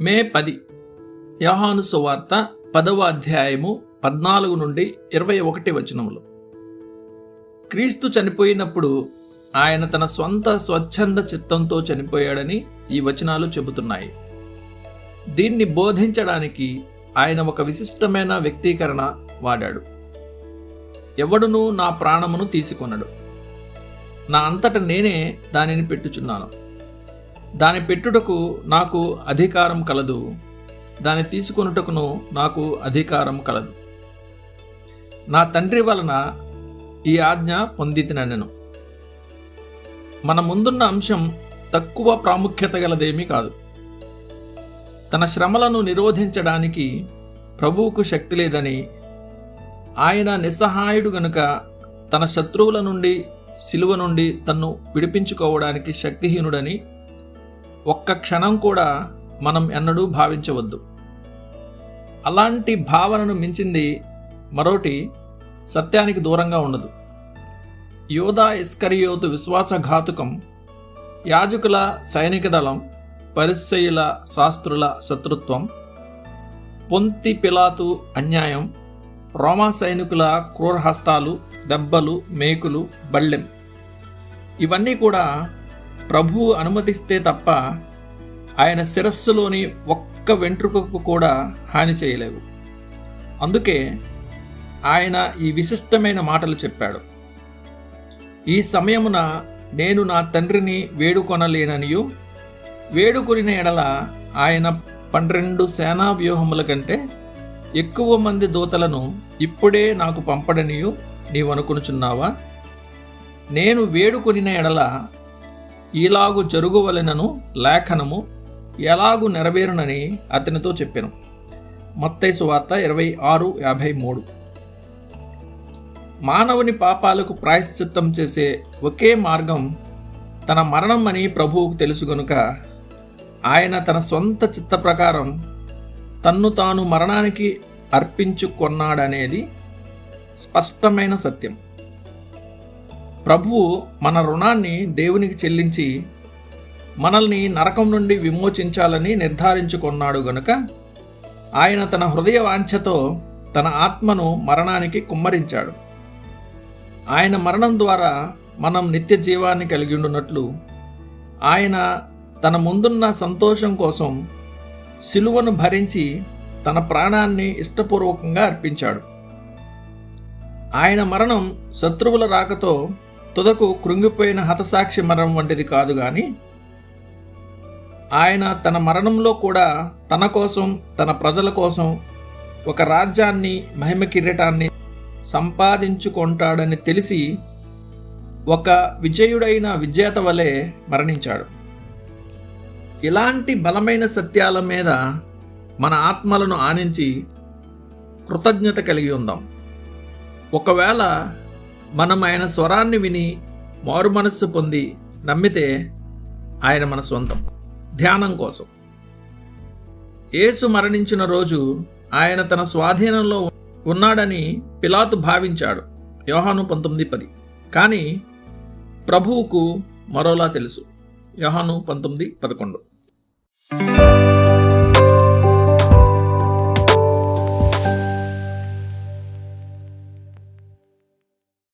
మే పది. యోహాను సువార్త పదవ అధ్యాయము పద్నాలుగు నుండి ఇరవై ఒకటి వచనములు. క్రీస్తు చనిపోయినప్పుడు ఆయన తన స్వంత స్వచ్ఛంద చిత్తంతో చనిపోయాడని ఈ వచనాలు చెబుతున్నాయి. దీన్ని బోధించడానికి ఆయన ఒక విశిష్టమైన వ్యక్తీకరణ వాడాడు. ఎవడునూ నా ప్రాణమును తీసుకొనడు. నా అంతట నేనే దానిని పెట్టుచున్నాను. దాని పెట్టుటకు నాకు అధికారం కలదు. దాని తీసుకొనుటకును నాకు అధికారం కలదు. నా తండ్రి వలన ఈ ఆజ్ఞ పొందితినెను మన ముందున్న అంశం తక్కువ ప్రాముఖ్యత గలదేమీ కాదు. తన శ్రమలను నిరోధించడానికి ప్రభువుకు శక్తి లేదని ఆయన నిస్సహాయుడు గనుక తన శత్రువుల నుండి శిలువ నుండి తన్ను విడిపించుకోవడానికి శక్తిహీనుడని ఒక్క క్షణం కూడా మనం ఎన్నడూ భావించవద్దు. అలాంటి భావనను మించింది మరోటి సత్యానికి దూరంగా ఉండదు. యోధా ఇస్కరియోతు విశ్వాసఘాతుకం యాజకుల సైనిక దళం పరిశ్చయుల శాస్త్రుల శత్రుత్వం పొంతి పిలాతు అన్యాయం రోమా సైనికుల క్రూరహస్తాలు దెబ్బలు మేకులు బళ్ళెం ఇవన్నీ కూడా ప్రభువు అనుమతిస్తే తప్ప ఆయన శిరస్సులోని ఒక్క వెంట్రుకకు కూడా హాని చేయలేవు. అందుకే ఆయన ఈ విశిష్టమైన మాటలు చెప్పాడు. ఈ సమయమున నేను నా తండ్రిని వేడుకొనలేననియు వేడుకొనిన ఎడల ఆయన పన్నెండు సేనా వ్యూహముల కంటే ఎక్కువ మంది దూతలను ఇప్పుడే నాకు పంపడనియు నీవనుకునుచున్నావా? నేను వేడుకొనిన ఎడల ఇలాగు జరుగువలెనను లేఖనము ఎలాగు నెరవేరునని అతనితో చెప్పాను. మత్తైసు వార్త ఇరవై ఆరు యాభై మూడు. మానవుని పాపాలకు ప్రాయశ్చిత్తం చేసే ఒకే మార్గం తన మరణం అని ప్రభువుకు తెలుసు గనుక ఆయన తన సొంత చిత్త ప్రకారం తన్ను తాను మరణానికి అర్పించుకొన్నాడనేది స్పష్టమైన సత్యం. ప్రభువు మన రుణాన్ని దేవునికి చెల్లించి మనల్ని నరకం నుండి విమోచించాలని నిర్ధారించుకున్నాడు గనుక ఆయన తన హృదయ వాంఛతో తన ఆత్మను మరణానికి కుమ్మరించాడు. ఆయన మరణం ద్వారా మనం నిత్య జీవాన్ని కలిగి ఉండున్నట్లు ఆయన తన ముందున్న సంతోషం కోసం సిలువను భరించి తన ప్రాణాన్ని ఇష్టపూర్వకంగా అర్పించాడు. ఆయన మరణం శత్రువుల రాకతో తుదకు కృంగిపోయిన హతసాక్షి మరణం వంటిది కాదు కానీ ఆయన తన మరణంలో కూడా తన కోసం తన ప్రజల కోసం ఒక రాజ్యాన్ని మహిమ కిరీటాన్ని సంపాదించుకుంటాడని తెలిసి ఒక విజయుడైన విజేత వలె మరణించాడు. ఇలాంటి బలమైన సత్యాల మీద మన ఆత్మలను ఆనించి కృతజ్ఞత కలిగి ఉందాం. ఒకవేళ మనం ఆయన స్వరాన్ని విని మారు మనస్సు పొంది నమ్మితే ఆయన మన సొంతం. ధ్యానం కోసం. యేసు మరణించిన రోజు ఆయన తన స్వాధీనంలో ఉన్నాడని పిలాతు భావించాడు. యోహాను పంతొమ్మిది పది. కానీ ప్రభువుకు మరోలా తెలుసు. యోహాను పంతొమ్మిది పదకొండు.